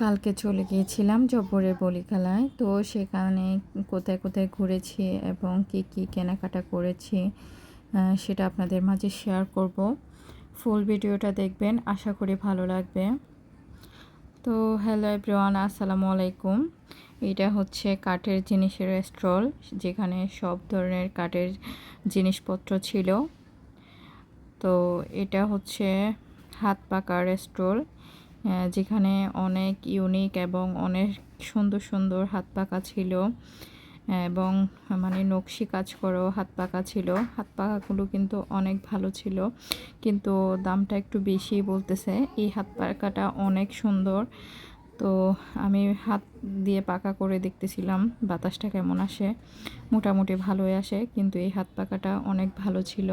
কালকে চলে গিয়েছিলাম জব্বরের বলি খেলায় তো সেখানে কোথায় কোথায় ঘুরেছি এবং কি কি কেনাকাটা করেছি সেটা আপনাদের মাঝে শেয়ার করব। ফুল ভিডিওটা দেখবেন, আশা করি ভালো লাগবে। তো হ্যালো এভরিওয়ান আসসালামু আলাইকুম। এটা হচ্ছে কাঠের জিনিসের স্টল, যেখানে সব ধরনের কাঠের জিনিসপত্র ছিল। তো এটা হচ্ছে হাত পাকার স্টল। যেখানে অনেক ইউনিক এবং অনেক সুন্দর সুন্দর হাত পাকা ছিল এবং মানে নকশি কাজ করেও হাত পাকা ছিল। হাত পাকাগুলো কিন্তু অনেক ভালো ছিল, কিন্তু দামটা একটু বেশি বলতেছে। এই হাত পাকাটা অনেক সুন্দর। তো আমি হাত দিয়ে পাকা করে দেখতেছিলাম, বাতাসটা কেমন আসে। মোটামুটি ভালোই আসে, কিন্তু এই হাত পাকাটা অনেক ভালো ছিল।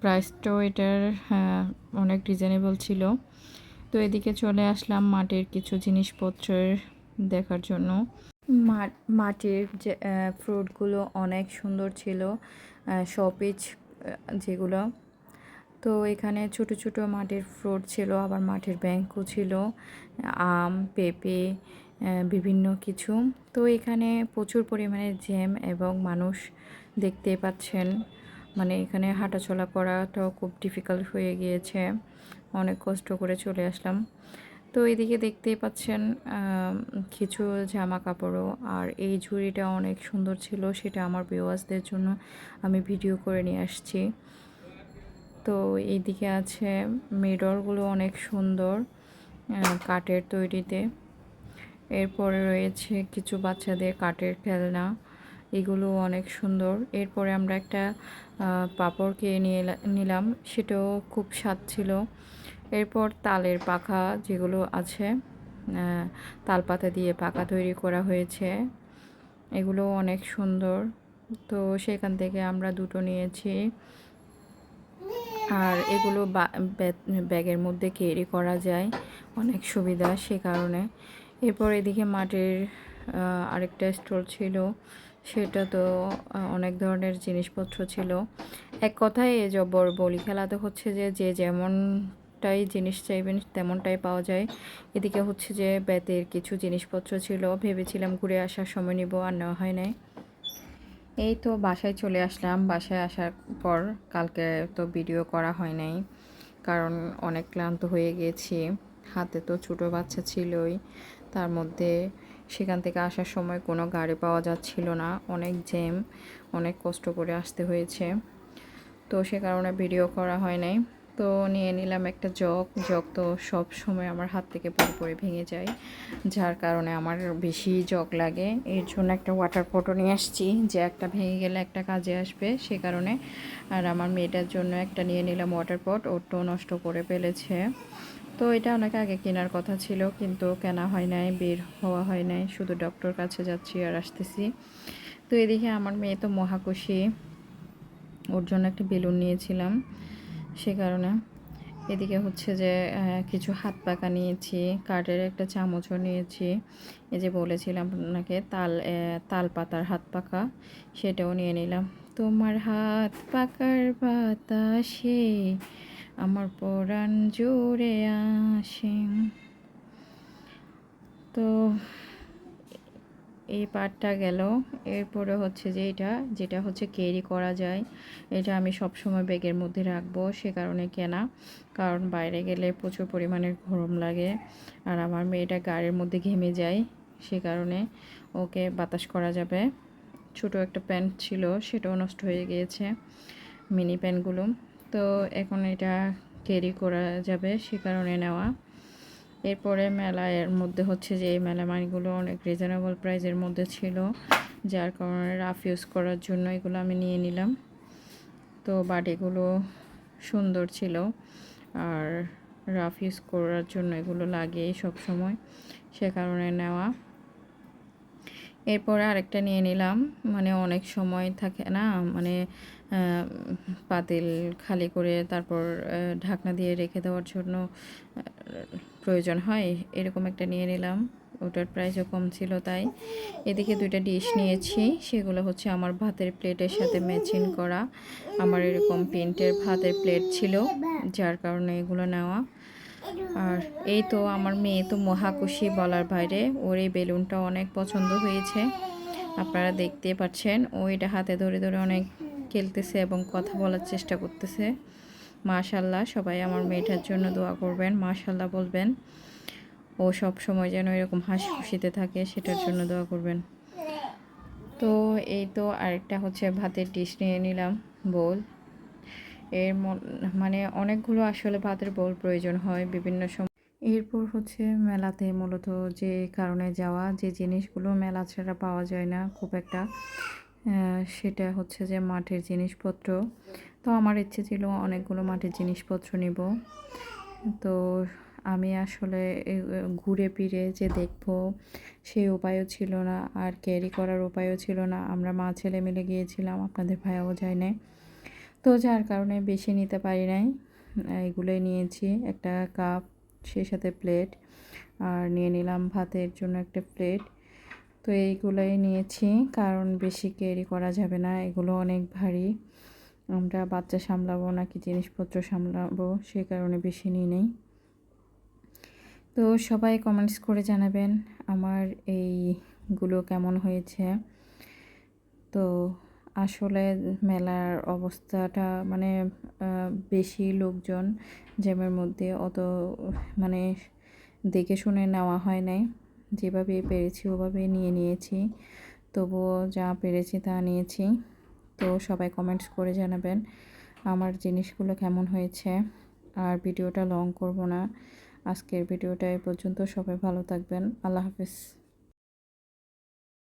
প্রাইসটাও এটার অনেক রিজনেবল ছিল। তো এদিকে চলে আসলাম মাটির কিছু জিনিসপত্রের দেখার জন্য। মাটির যে ফ্রুটগুলো অনেক সুন্দর ছিল শপিজ যেগুলো। তো এখানে ছোট ছোট মাটির ফ্রুট ছিল, আবার মাটির ব্যাংকও ছিল, আম, পেঁপে বিভিন্ন কিছু। তো এখানে প্রচুর পরিমাণে জ্যাম এবং মানুষ দেখতে পাচ্ছেন। মানে এখানে হাঁটাচলা করাটাও খুব ডিফিকাল্ট হয়ে গিয়েছে। অনেক কষ্ট করে চলে আসলাম। তো এদিকে দেখতেই পাচ্ছেন কিছু জামা কাপড়ও আর এই ঝুড়িটা অনেক সুন্দর ছিল, সেটা আমার বিওয়াজদের জন্য আমি ভিডিও করে নিয়ে আসছি। তো এইদিকে আছে মিররগুলো অনেক সুন্দর কাঠের তৈরিতে। এরপরে রয়েছে কিছু বাচ্চাদের কাঠের খেলনা। এগুলো অনেক সুন্দর। এরপরে আমরা একটা পাপড় কিনে নিয়ে নিলাম। সেটাও খুব স্বাদ ছিল। এরপর তালের পাখা যেগুলো আছে তাল পাতা দিয়ে পাখা তৈরি করা হয়েছে। এগুলো অনেক সুন্দর। তো সেখান থেকে আমরা দুটো নিয়েছি। আর এগুলো ব্যাগের মধ্যে ক্যারি করা যায়। অনেক সুবিধা সে কারণে। এরপর এদিকে মাটির আরেকটা স্টোর ছিল। সেটা তো অনেক ধরনের জিনিসপত্র ছিল। এক কথায় এ জবর বলি খেলা তো হচ্ছে যে যে যেমনটাই জিনিস চাইবেন তেমনটাই পাওয়া যায়। এদিকে হচ্ছে যে ব্যাতের কিছু জিনিসপত্র ছিল, ভেবেছিলাম ঘুরে আসার সময় নিব, আর নেওয়া হয় নাই। এই তো বাসায় চলে আসলাম। বাসায় আসার পর কালকে তো ভিডিও করা হয় নাই, কারণ অনেক ক্লান্ত হয়ে গেছি। হাতে তো ছোটো বাচ্চা ছিলই, তার মধ্যে সেখান থেকে আসার সময় কোনো গাড়ি পাওয়া যাচ্ছিল না। অনেক জ্যাম, অনেক কষ্ট করে আসতে হয়েছে। তো সে কারণে ভিডিও করা হয় নাই। তো নিয়ে নিলাম একটা জগ। জগ তো সব সময় আমার হাত থেকে পরে পরে ভেঙে যায়, যার কারণে আমার বেশি জগ লাগে। এর জন্য একটা ওয়াটার পটও নিয়ে আসছি, যে একটা ভেঙে গেলে একটা কাজে আসবে, সে কারণে। আর আমার মেয়েটার জন্য একটা নিয়ে নিলাম ওয়াটার পট ওরটাও নষ্ট করে ফেলেছে। তো এটা অনেক আগে কেনার কথা ছিল, কিন্তু কেনা হয় নাই, বের হওয়া হয় নাই, শুধু ডক্টর কাছে যাচ্ছি আর আসতেছি। তো এদিকে আমার মেয়ে তো মহাকুশি ওর জন্য একটা বেলুন নিয়েছিলাম। সে কারণে। এদিকে হচ্ছে যে কিছু হাত পাকা নিয়েছি, কাঠের একটা চামচও নিয়েছি। এই যে বলেছিলাম আপনাকে, তাল তাল পাতার হাত পাকা সেটাও নিয়ে নিলাম। তোমার হাত পাকার বাতাসে আমার পরাণ জোরে আসে। তো এই পার্টটা গেল। এরপরে হচ্ছে যে এটা, যেটা হচ্ছে ক্যারি করা যায়, এটা আমি সব সময় ব্যাগের মধ্যে রাখব, সে কারণে কেনা। কারণ বাইরে গেলে প্রচুর পরিমাণে গরম লাগে আর আমার মেয়েটা গাড়ির মধ্যে ঘেমে যায়, সে কারণে ওকে বাতাস করা যাবে। ছোট একটা প্যান্ট ছিল, সেটাও নষ্ট হয়ে গিয়েছে, মিনি প্যান্টগুলো। তো এখন এটা ক্যারি করা যাবে, সে কারণে নেওয়া। এরপরে মেলার মধ্যে হচ্ছে যে এই মেলামাইনগুলো অনেক রিজনেবল প্রাইসের মধ্যে ছিল, যার কারণে রাফ ইউজ করার জন্য এগুলো আমি নিয়ে নিলাম। তো বাটিগুলো সুন্দর ছিল আর রাফ ইউজ করার জন্য এগুলো লাগে সব সময় সে কারণে নেওয়া। এরপরে আরেকটা নিয়ে নিলাম মানে অনেক সময় থাকে না মানে পাতিল খালি করে তারপর ঢাকনা দিয়ে রেখে দেওয়ার জন্য প্রয়োজন হয়, এরকম একটা নিয়ে নিলাম। ওটার প্রাইসও কম ছিল তাই। এদিকে দুইটা ডিশ নিয়েছি, সেগুলো হচ্ছে আমার ভাতের প্লেটের সাথে ম্যাচিং করা। আমার এরকম প্রিন্টের ভাতের প্লেট ছিল, যার কারণে এগুলো নেওয়া। আর এই তো আমার মেয়ে তো মহাকুশি বলার বাইরে, ওর এই বেলুনটা অনেক পছন্দ হয়েছে। আপনারা দেখতে পাচ্ছেন, ও এটা হাতে ধরে ধরে অনেক খেলতেছে এবং কথা বলার চেষ্টা করতেছে। মাশাল্লাহ, সবাই আমার মেয়েটার জন্য দোয়া করবেন, মাশাল্লাহ বলবেন। ও সব সময় যেন এরকম হাসি খুশিতে থাকে, সেটার জন্য দোয়া করবেন। তো এই তো আরেকটা হচ্ছে ভাতের ডিশ নিয়ে নিলাম, বোল। এর মানে অনেকগুলো আসলে ভাতের বোল প্রয়োজন হয় বিভিন্ন সময় এরপর হচ্ছে মেলাতে মূলত যে কারণে যাওয়া, যে জিনিসগুলো মেলা ছাড়া পাওয়া যায় না খুব একটা সেটা হচ্ছে যে মাঠের জিনিসপত্র তো আমার ইচ্ছে ছিল অনেকগুলো মাটির জিনিসপত্র নিব। তো আমি আসলে ঘুরে ফিরে যে দেখব সেই উপায়ও ছিল না, আর ক্যারি করার উপায়ও ছিল না। আমরা মা ছেলে মিলে গিয়েছিলাম, আপনাদের ভাইয়াও যায় নাই। তো যার কারণে বেশি নিতে পারি নাই। এগুলোই নিয়েছি, একটা কাপ সেই সাথে প্লেট আর নিয়ে নিলাম ভাতের জন্য একটা প্লেট তো এইগুলোই নিয়েছি, কারণ বেশি ক্যারি করা যাবে না, এগুলো অনেক ভারী। আমরা বাচ্চা সামলাবো নাকি জিনিসপত্র সামলাবো, সে কারণে বেশি নিই নেই। তো সবাই কমেন্টস করে জানাবেন আমার এইগুলো কেমন হয়েছে। তো আসলে মেলার অবস্থাটা মানে বেশি লোকজন জ্যামের মধ্যে অত মানে দেখে শুনে নেওয়া হয় নাই। যেভাবে পেরেছি ওভাবে নিয়ে নিয়েছি, তবুও যা পেরেছি তা নিয়েছি। তো সবাই কমেন্টস করে জানাবেন আমার জিনিসগুলো কেমন হয়েছে। আর ভিডিওটা লং করব না। আজকের ভিডিওটা এ পর্যন্ত। সবাই ভালো থাকবেন। আল্লাহ হাফিজ।